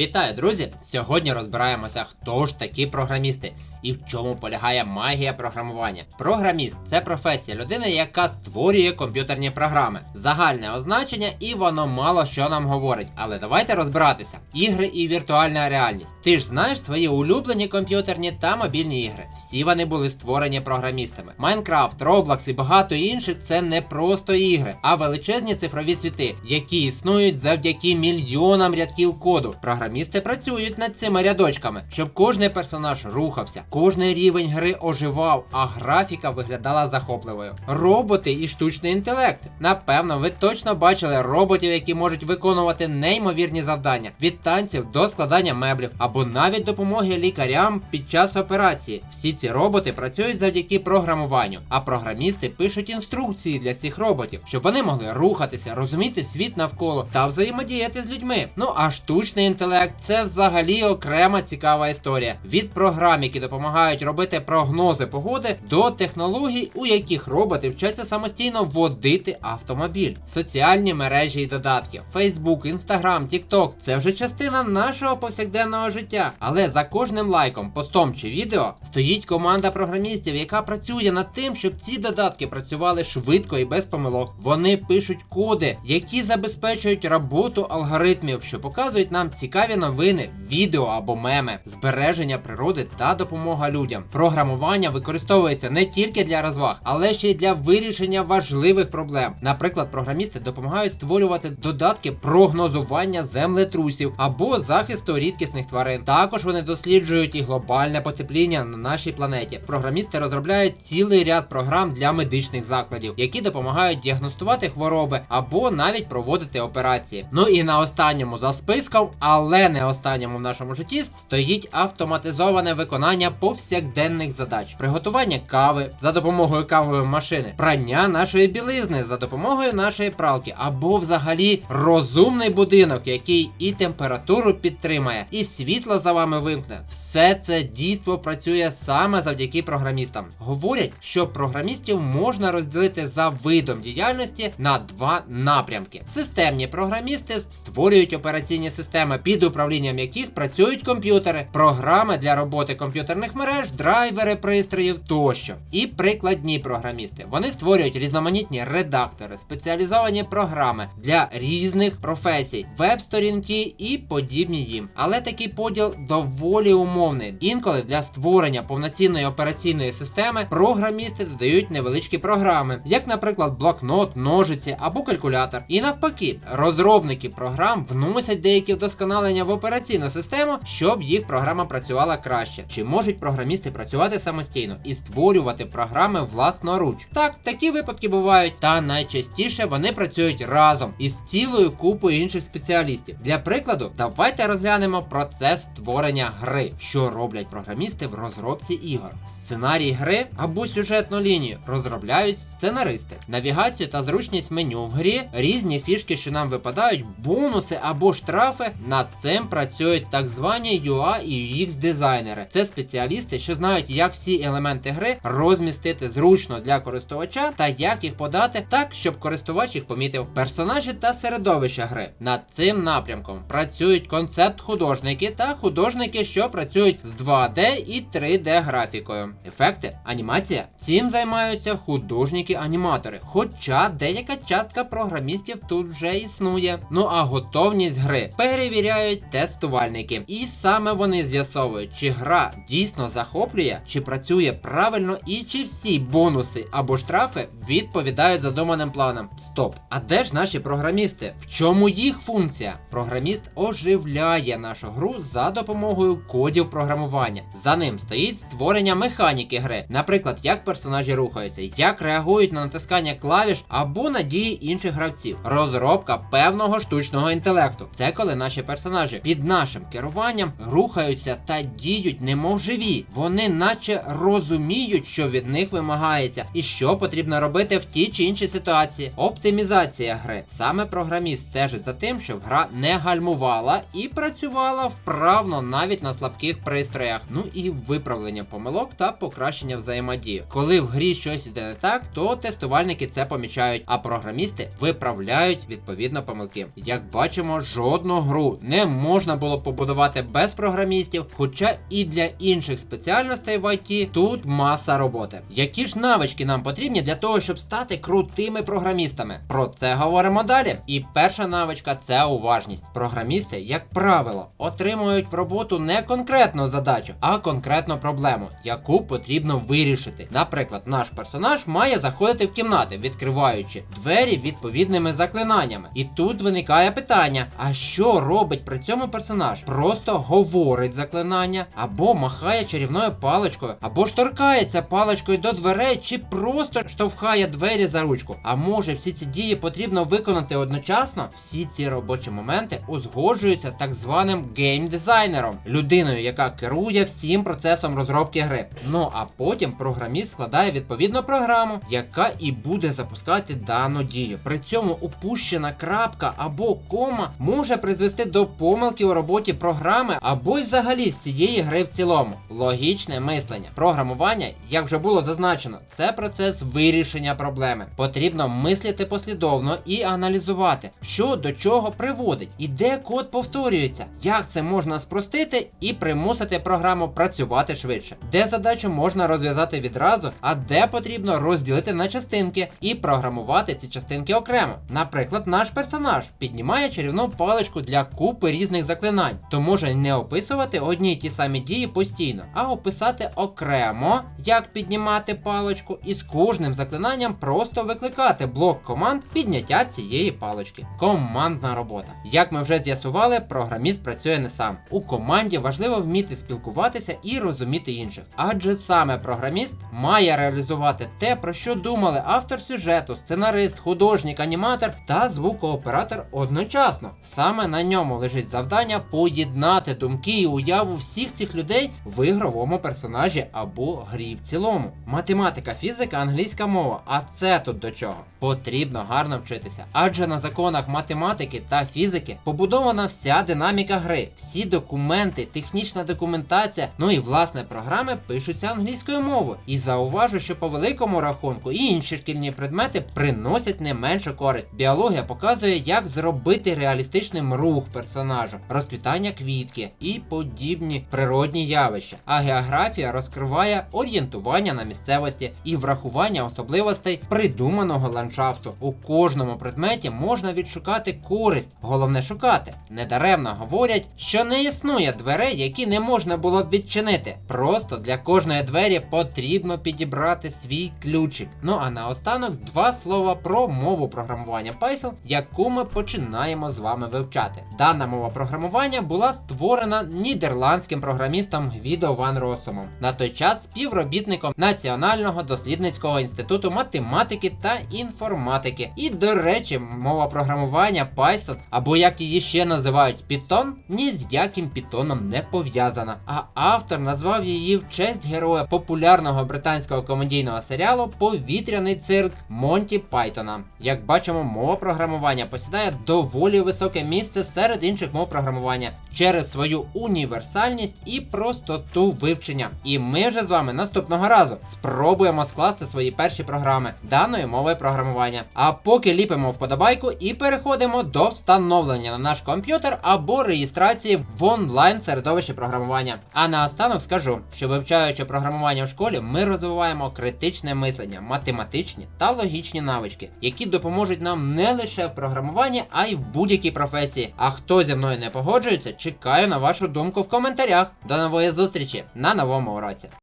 Вітаю, друзі! Сьогодні розбираємося, хто ж такі програмісти і в чому полягає магія програмування. Програміст це професія людини, яка створює комп'ютерні програми. Загальне означення, і воно мало що нам говорить. Але давайте розбиратися. Ігри і віртуальна реальність. Ти ж знаєш свої улюблені комп'ютерні та мобільні ігри. Всі вони були створені програмістами. Майнкрафт, Roblox і багато інших це не просто ігри, а величезні цифрові світи, які існують завдяки мільйонам рядків коду. Програмісти працюють над цими рядочками, щоб кожний персонаж рухався, кожний рівень гри оживав, а графіка виглядала захопливою. Роботи і штучний інтелект. Напевно, ви точно бачили роботів, які можуть виконувати неймовірні завдання від танців до складання меблів або навіть допомоги лікарям під час операції. Всі ці роботи працюють завдяки програмуванню, а програмісти пишуть інструкції для цих роботів, щоб вони могли рухатися, розуміти світ навколо та взаємодіяти з людьми. Ну а штучний інтелект це взагалі окрема цікава історія. Від програм, які допомагають робити прогнози погоди, до технологій, у яких роботи вчаться самостійно водити автомобіль. Соціальні мережі і додатки, Facebook, Instagram, TikTok – це вже частина нашого повсякденного життя. Але за кожним лайком, постом чи відео стоїть команда програмістів, яка працює над тим, щоб ці додатки працювали швидко і без помилок. Вони пишуть коди, які забезпечують роботу алгоритмів, що показують нам цікаві новини, відео або меми, збереження природи та допомога людям. Програмування використовується не тільки для розваг, але ще й для вирішення важливих проблем. Наприклад, програмісти допомагають створювати додатки прогнозування землетрусів або захисту рідкісних тварин. Також вони досліджують і глобальне потепління на нашій планеті. Програмісти розробляють цілий ряд програм для медичних закладів, які допомагають діагностувати хвороби або навіть проводити операції. Ну і на останньому за списком, але не останньому в нашому житті, стоїть автоматизоване виконання повсякденних задач: приготування кави за допомогою кавової машини, прання нашої білизни за допомогою нашої пралки, або взагалі розумний будинок, який і температуру підтримає, і світло за вами вимкне. Все це дійство працює саме завдяки програмістам. Говорять, що програмістів можна розділити за видом діяльності на два напрямки. Системні програмісти створюють операційні системи, під управлінням яких працюють комп'ютери, програми для роботи комп'ютерних мереж, драйвери пристроїв тощо. І прикладні програмісти. Вони створюють різноманітні редактори, спеціалізовані програми для різних професій, веб-сторінки і подібні їм. Але такий поділ доволі умовний. Інколи для створення повноцінної операційної системи програмісти додають невеличкі програми, як, наприклад, блокнот, ножиці або калькулятор. І навпаки, розробники програм вносять деякі вдосконалення в операційну систему, щоб їх програма працювала краще. Чи можуть програмісти працювати самостійно і створювати програми власноруч? Так, такі випадки бувають, та найчастіше вони працюють разом із цілою купою інших спеціалістів. Для прикладу, давайте розглянемо процес створення гри, що роблять програмісти в розробці ігор. Сценарій гри або сюжетну лінію розробляють сценаристи. Навігацію та зручність меню в грі, різні фішки, що нам випадають, бонуси або штрафи. Над цим працюють так звані UI і UX дизайнери. Це спеціалісти, що знають, як всі елементи гри розмістити зручно для користувача та як їх подати так, щоб користувач їх помітив. Персонажі та середовище гри. Над цим напрямком працюють концепт-художники та художники, що працюють з 2D і 3D графікою. Ефекти, анімація. Цим займаються художники-аніматори. Хоча деяка частка програмістів тут вже існує. Ну а готовність гри перевіряють тестувальники. І саме вони з'ясовують, чи гра дійсно захоплює, чи працює правильно і чи всі бонуси або штрафи відповідають задуманим планам. Стоп! А де ж наші програмісти? В чому їх функція? Програміст оживляє нашу гру за допомогою кодів програмування. За ним стоїть створення механіки гри, наприклад, як персонажі рухаються, як реагують на натискання клавіш або на дії інших гравців. Розробка певного штучного інтелекту. Це коли наші персонажі під нашим керуванням рухаються та діють немов живі живі. Вони наче розуміють, що від них вимагається, і що потрібно робити в тій чи іншій ситуації. Оптимізація гри. Саме програміст стежить за тим, щоб гра не гальмувала і працювала вправно навіть на слабких пристроях. Ну і виправлення помилок та покращення взаємодії. Коли в грі щось іде не так, то тестувальники це помічають, а програмісти виправляють відповідно помилки. Як бачимо, жодну гру не можна було побудувати без програмістів, хоча і для інших спеціальностей в IT тут маса роботи. Які ж навички нам потрібні для того, щоб стати крутими програмістами? Про це говоримо далі. І перша навичка це уважність. Програмісти, як правило, отримують в роботу не конкретну задачу, а конкретну проблему, яку потрібно вирішити. Наприклад, наш персонаж має заходити в кімнати, відкриваючи двері відповідними заклинаннями. І тут виникає питання: а що робить при цьому персонаж? Просто говорить заклинання, або махає чарівною паличкою, або ж торкається паличкою до дверей, чи просто штовхає двері за ручку. А може всі ці дії потрібно виконати одночасно? Всі ці робочі моменти узгоджуються так званим геймдизайнером, людиною, яка керує всім процесом розробки гри. Ну а потім програміст складає відповідну програму, яка і буде запускати дану дію. При цьому упущена крапка або кома може призвести до помилки у роботі програми або й взагалі всієї гри в цілому. Логічне мислення. Програмування, як вже було зазначено, це процес вирішення проблеми. Потрібно мислити послідовно і аналізувати, що до чого приводить, і де код повторюється, як це можна спростити і примусити програму працювати швидше, де задачу можна розв'язати відразу, а де потрібно розділити на частинки і програмувати ці частинки окремо. Наприклад, наш персонаж піднімає чарівну паличку для купи різних заклинань, то може не описувати одні й ті самі дії постійно, а описати окремо, як піднімати паличку, і з кожним заклинанням просто викликати блок команд підняття цієї палички. Командна робота. Як ми вже з'ясували, програміст працює не сам. У команді важливо вміти спілкуватися і розуміти інших. Адже саме програміст має реалізувати те, про що думали автор сюжету, сценарист, художник, аніматор та звукооператор одночасно. Саме на ньому лежить завдання поєднати думки і уяву всіх цих людей в ігровому персонажі або грі в цілому. Математика, фізика, англійська мова. А це тут до чого? Потрібно гарно вчитися. Адже на законах математики та фізики побудована вся динаміка гри, всі документи, технічна документація, ну і власне програми пишуться англійською мовою. І зауважу, що по великому рахунку і інші шкільні предмети приносять не меншу користь. Біологія показує, як зробити реалістичним рух персонажа, розквітання квітки і подібні природні явища. А географія розкриває орієнтування на місцевості і врахування особливостей придуманого ландшафту. У кожному предметі можна відшукати користь, головне шукати. Недаремно говорять, що не існує дверей, які не можна було б відчинити. Просто для кожної двері потрібно підібрати свій ключик. Ну а наостанок два слова про мову програмування Python, яку ми починаємо з вами вивчати. Дана мова програмування була створена нідерландським програмістом Гвідо Ван Росомом, на той час співробітником Національного дослідницького інституту математики та інформатики. І, до речі, мова програмування Python, або як її ще називають Python, ні з яким Python не пов'язана. А автор назвав її в честь героя популярного британського комедійного серіалу Повітряний цирк Монті Пайтона. Як бачимо, мова програмування посідає доволі високе місце серед інших мов програмування через свою універсальність і простоту вивчення. І ми вже з вами наступного разу спробуємо скласти свої перші програми даної мови програмування. А поки ліпимо вподобайку і переходимо до встановлення на наш комп'ютер або реєстрації в онлайн середовищі програмування. А наостанок скажу, що вивчаючи програмування в школі, ми розвиваємо критичне мислення, математичні та логічні навички, які допоможуть нам не лише в програмуванні, а й в будь-якій професії. А хто зі мною не погоджується, чекаю на вашу думку в коментарях. До нової зустрічі на новому уроці.